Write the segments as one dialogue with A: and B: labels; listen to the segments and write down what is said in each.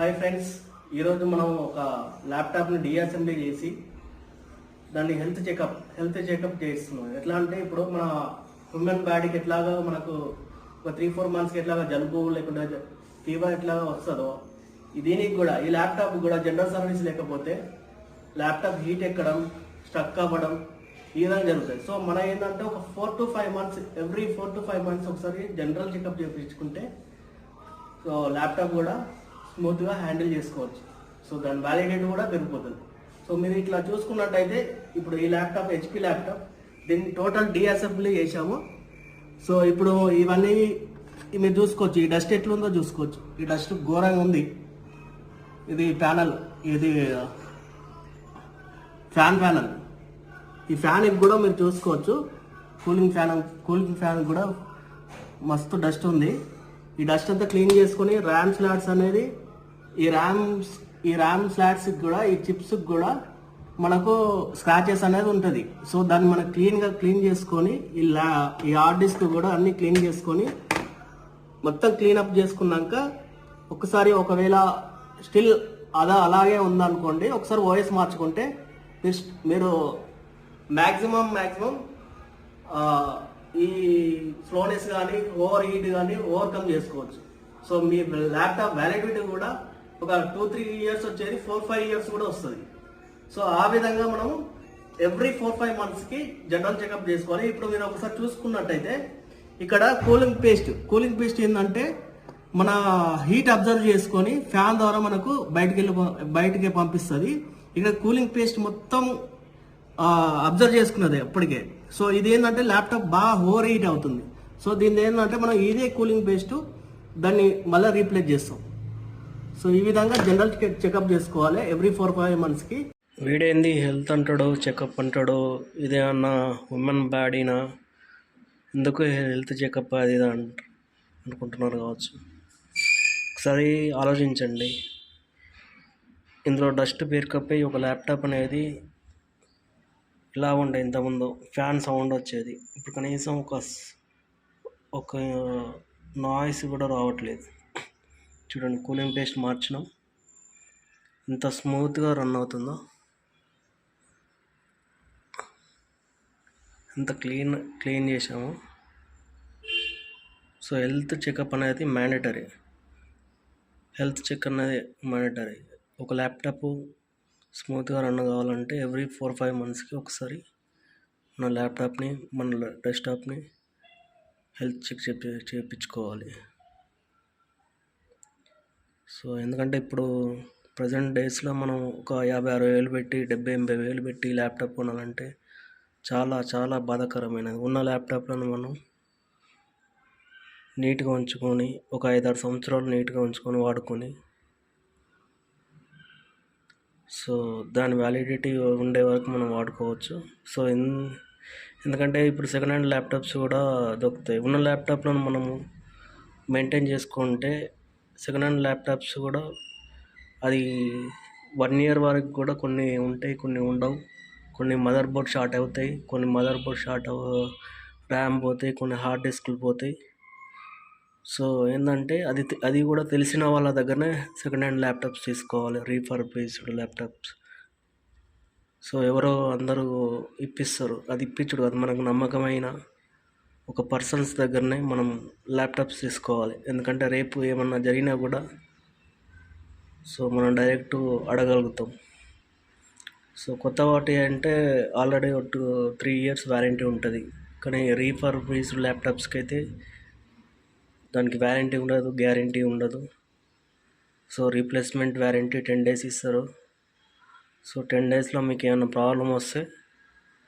A: Hi friends ఈరోజు మనం ఒక ల్యాప్టాప్ని డిఅసెంబ్లీ చేసి దాన్ని హెల్త్ చెకప్ హెల్త్ చెకప్ చేస్తున్నాం. ఎట్లా అంటే ఇప్పుడు మన హ్యూమన్ బాడీకి ఎట్లాగా మనకు ఒక త్రీ ఫోర్ మంత్స్కి ఎట్లాగా జలుబు లేకుండా ఫీవర్ ఎట్లాగా వస్తుందో దీనికి కూడా ఈ ల్యాప్టాప్ కూడా జనరల్ సర్వీస్ లేకపోతే ల్యాప్టాప్ హీట్ ఎక్కడం స్టక్ అవ్వడం ఈ విధంగా జరుగుతుంది సో మన ఏంటంటే ఒక four to five months every four to five months ఒకసారి జనరల్ చెకప్ చేయించుకుంటే సో ల్యాప్టాప్ కూడా స్మూత్గా హ్యాండిల్ చేసుకోవచ్చు. సో దాని వ్యాలిడిటీ కూడా పెరిగిపోతుంది. సో మీరు ఇట్లా చూసుకున్నట్టయితే ఇప్పుడు ఈ ల్యాప్టాప్ హెచ్పి ల్యాప్టాప్ దీన్ని టోటల్ డిఅసెంబ్లీ చేసాము సో ఇప్పుడు ఇవన్నీ మీరు చూసుకోవచ్చు. ఈ డస్ట్ ఎట్లుందో చూసుకోవచ్చు. ఈ డస్ట్ ఘోరంగా ఉంది. ఇది ప్యానల్. ఇది ఫ్యాన్ ప్యానల్. ఈ ఫ్యాన్ కూడా మీరు చూసుకోవచ్చు. కూలింగ్ ఫ్యాన్ కూలింగ్ ఫ్యాన్ కూడా మస్తు డస్ట్ ఉంది. ఈ డస్ట్ అంతా క్లీన్ చేసుకొని ర్యామ్ స్లాట్స్ అనేది ఈ ర్యామ్స్ ఈ ర్యామ్ స్లాట్స్కి కూడా ఈ చిప్స్కి కూడా మనకు స్క్రాచెస్ అనేది ఉంటుంది. సో దాన్ని మనం క్లీన్గా క్లీన్ చేసుకొని ఈ ల్యా ఈ హార్డ్ డిస్క్ కూడా అన్నీ క్లీన్ చేసుకొని మొత్తం క్లీనప్ చేసుకున్నాక ఒకసారి ఒకవేళ స్టిల్ అదా అలాగే ఉందనుకోండి ఒకసారి ఓఎస్ మార్చుకుంటే మీరు మ్యాక్సిమం మ్యాక్సిమం ఈ స్లోనెస్ కానీ ఓవర్ హీట్ కానీ ఓవర్కమ్ చేసుకోవచ్చు. సో మీ ల్యాప్టాప్ వ్యాలిడిటీ కూడా ఒక టూ త్రీ ఇయర్స్ వచ్చేది ఫోర్ ఫైవ్ ఇయర్స్ కూడా వస్తుంది. సో ఆ విధంగా మనం ఎవ్రీ ఫోర్ ఫైవ్ మంత్స్కి జనరల్ చెకప్ చేసుకోవాలి. ఇప్పుడు మీరు ఒకసారి చూసుకున్నట్టయితే ఇక్కడ కూలింగ్ పేస్ట్ కూలింగ్ పేస్ట్ ఏంటంటే మన హీట్ అబ్జర్వ్ చేసుకొని ఫ్యాన్ ద్వారా మనకు బయటకెళ్ళి వెళ్ళి పంపిస్తుంది. ఇక్కడ కూలింగ్ పేస్ట్ మొత్తం అబ్జర్వ్ చేసుకున్నది అప్పటికే. సో ఇది ఏంటంటే ల్యాప్టాప్ బాగా ఓవర్ హీట్ అవుతుంది. సో దీన్ని ఏంటంటే మనం ఇదే కూలింగ్ పేస్ట్ దాన్ని మళ్ళీ రీప్లేస్ చేస్తాం. సో ఈ విధంగా జనరల్ చెకప్ చేసుకోవాలి ఎవ్రీ ఫోర్ ఫైవ్ మంత్స్కి. వీడేంది? హెల్త్ అంటాడు చెకప్ అంటాడు ఇదేమన్నా ఉమెన్ బాడీనా? ఎందుకు హెల్త్ చెకప్ అది ఇది అంట అనుకుంటున్నారు కావచ్చు. ఒకసారి ఆలోచించండి. ఇందులో డస్ట్ పేరుకపోయి ఒక ల్యాప్టాప్ అనేది ఇలా ఉండే ఇంతకుముందు ఫ్యాన్ సౌండ్ వచ్చేది. ఇప్పుడు కనీసం ఒక ఒక నాయిస్ కూడా రావట్లేదు. చూడండి కూలింగ్ పేస్ట్ మార్చినాం. ఇంత స్మూత్గా రన్ అవుతుందో. ఎంత క్లీన్ క్లీన్ చేసాము సో హెల్త్ చెకప్ అనేది మ్యాండేటరీ. హెల్త్ చెక్ అనేది మ్యాండేటరీ. ఒక ల్యాప్టాప్ స్మూత్గా రన్ కావాలంటే ఎవ్రీ ఫోర్ ఫైవ్ మంత్స్కి ఒకసారి మన ల్యాప్టాప్ని మన డెస్క్టాప్ని హెల్త్ చెక్ చేపి చేయించుకోవాలి సో ఎందుకంటే ఇప్పుడు ప్రజెంట్ డేస్లో మనం ఒక యాభై అరవై వేలు పెట్టి డెబ్బై ఎనభై వేలు పెట్టి ల్యాప్టాప్ కొనాలంటే చాలా చాలా బాధాకరమైనది. ఉన్న ల్యాప్టాప్లను మనం నీట్గా ఉంచుకొని ఒక ఐదారు సంవత్సరాలు నీట్గా ఉంచుకొని వాడుకొని సో దాని వ్యాలిడిటీ ఉండే వరకు మనం వాడుకోవచ్చు. సో ఎందుకంటే ఇప్పుడు సెకండ్ హ్యాండ్ ల్యాప్టాప్స్ కూడా దొరుకుతాయి. ఉన్న ల్యాప్టాప్లను మనము మెయింటైన్ చేసుకుంటే సెకండ్ హ్యాండ్ ల్యాప్టాప్స్ కూడా అది వన్ ఇయర్ వరకు కూడా కొన్ని ఉంటాయి కొన్ని ఉండవు. కొన్ని మదర్ బోర్డ్ షార్ట్ అవుతాయి కొన్ని మదర్ బోర్డ్ షార్ట్ ర్యామ్ పోతాయి కొన్ని హార్డ్ డిస్క్లు పోతాయి. సో ఏంటంటే అది అది కూడా తెలిసిన వాళ్ళ దగ్గరనే సెకండ్ హ్యాండ్ ల్యాప్టాప్స్ తీసుకోవాలి రీఫర్బిస్డ్ ల్యాప్టాప్స్ సో ఎవరో అందరూ ఇప్పిస్తారు. అది ఇప్పించుడు అది మనకు నమ్మకమైన ఒక పర్సన్స్ దగ్గరనే మనం ల్యాప్టాప్స్ తీసుకోవాలి. ఎందుకంటే రేపు ఏమన్నా జరిగినా కూడా సో మనం డైరెక్ట్ అడగలుగుతాం. సో కొత్త వాటి అంటే ఆల్రెడీ ఒక త్రీ ఇయర్స్ వ్యారంటీ ఉంటుంది. కానీ రీఫర్బిస్డ్ ల్యాప్టాప్స్కి అయితే దానికి వ్యారంటీ ఉండదు గ్యారంటీ ఉండదు. So replacement warranty ten days ఇస్తారు. సో టెన్ డేస్లో మీకు ఏమైనా ప్రాబ్లం వస్తే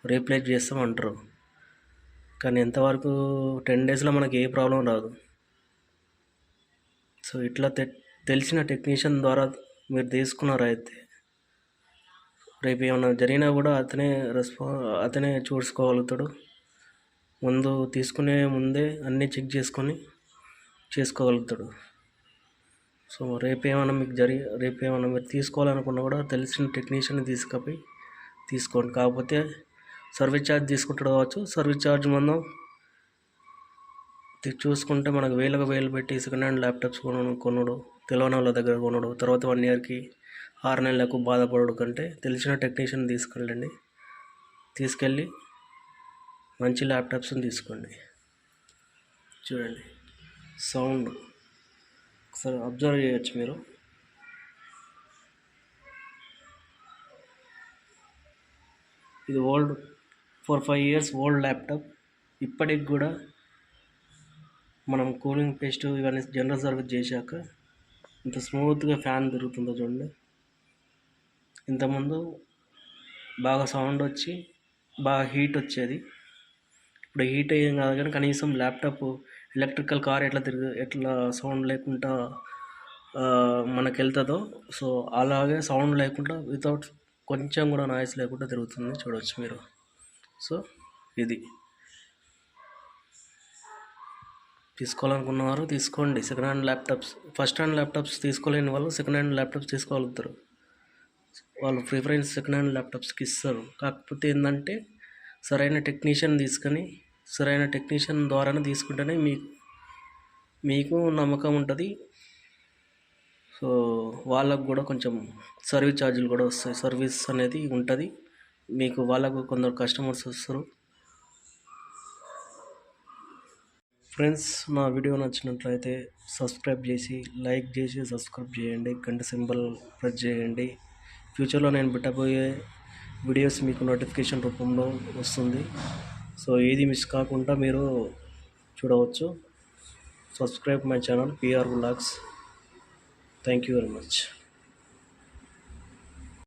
A: రీప్లేస్ చేస్తామంటారు. కానీ ఎంతవరకు టెన్ డేస్లో మనకి ఏ ప్రాబ్లం రాదు. సో ఇట్లా తె తెలిసిన టెక్నీషియన్ ద్వారా మీరు తీసుకున్నారు అయితే? రేపు ఏమైనా జరిగినా కూడా అతనే రెస్పా అతనే చూసుకోగలుగుతాడు. ముందు తీసుకునే ముందే అన్నీ చెక్ చేసుకొని చేసుకోగలుగుతాడు. సో రేపు మీకు జరిగి రేపు ఏమైనా మీరు తీసుకోవాలనుకున్నా కూడా తెలిసిన టెక్నీషియన్ని తీసుకపోయి తీసుకోండి. కాకపోతే సర్వీస్ ఛార్జ్ తీసుకుంటాడు కావచ్చు. సర్వీస్ ఛార్జ్ మనం చూసుకుంటే మనకు వేలకు వేలు పెట్టి సెకండ్ హ్యాండ్ ల్యాప్టాప్స్ కొనడం కొనుడు తెలియని వాళ్ళ దగ్గర కొనడు తర్వాత వన్ ఇయర్కి ఆరు నెలలకు బాధపడడు కంటే తెలిసిన టెక్నీషియన్ తీసుకెళ్ళండి. తీసుకెళ్ళి మంచి ల్యాప్టాప్స్ని తీసుకోండి. చూడండి. సౌండ్ ఒకసారి అబ్జర్వ్ చేయొచ్చు మీరు. ఇది old four five years old laptop. ఇప్పటికి కూడా మనం కూలింగ్ పేస్ట్ ఇవన్నీ జనరల్ సర్వీస్ చేశాక ఇంత స్మూత్గా ఫ్యాన్ తిరుగుతుందో చూడండి. ఇంతకుముందు బాగా సౌండ్ వచ్చి బాగా హీట్ వచ్చేది. ఇప్పుడు హీట్ అయ్యేం కాదు కానీ కనీసం ల్యాప్టాప్ ఎలక్ట్రికల్ కార్ ఎట్లా తిరిగి ఎట్లా సౌండ్ లేకుండా మనకు మనకి వెళ్తుందో సో అలాగే సౌండ్ లేకుండా వితౌట్ కొంచెం కూడా నాయిస్ లేకుండా తిరుగుతుంది చూడవచ్చు మీరు. సో ఇది. తీసుకోవాలనుకున్నవారు తీసుకోండి. Second hand laptops first hand laptops తీసుకోలేని వాళ్ళు సెకండ్ హ్యాండ్ ల్యాప్టాప్స్ తీసుకోగలుగుతారు. వాళ్ళు ప్రిఫరెన్స్ సెకండ్ హ్యాండ్ ల్యాప్టాప్స్కి ఇస్తారు. కాకపోతే ఏంటంటే సరైన టెక్నీషియన్ తీసుకొని సరైన టెక్నీషియన్ ద్వారానే తీసుకుంటేనే మీకు మీకు నమ్మకం ఉంటుంది. సో వాళ్ళకు కూడా కొంచెం సర్వీస్ ఛార్జీలు కూడా వస్తాయి. సర్వీస్ అనేది ఉంటుంది. మీకు వాళ్ళకు కొందరు కస్టమర్స్ వస్తారు. ఫ్రెండ్స్ నా వీడియో నచ్చినట్లయితే సబ్స్క్రైబ్ చేసి లైక్ చేసి సబ్స్క్రైబ్ చేయండి. గంట సింబల్ ప్రెస్ చేయండి. ఫ్యూచర్లో నేను పెట్టబోయే వీడియోస్ మీకు నోటిఫికేషన్ రూపంలో వస్తుంది. సో ఏది మిస్ కాకుండా మీరు చూడవచ్చు. Subscribe my channel PR blogs thank you very much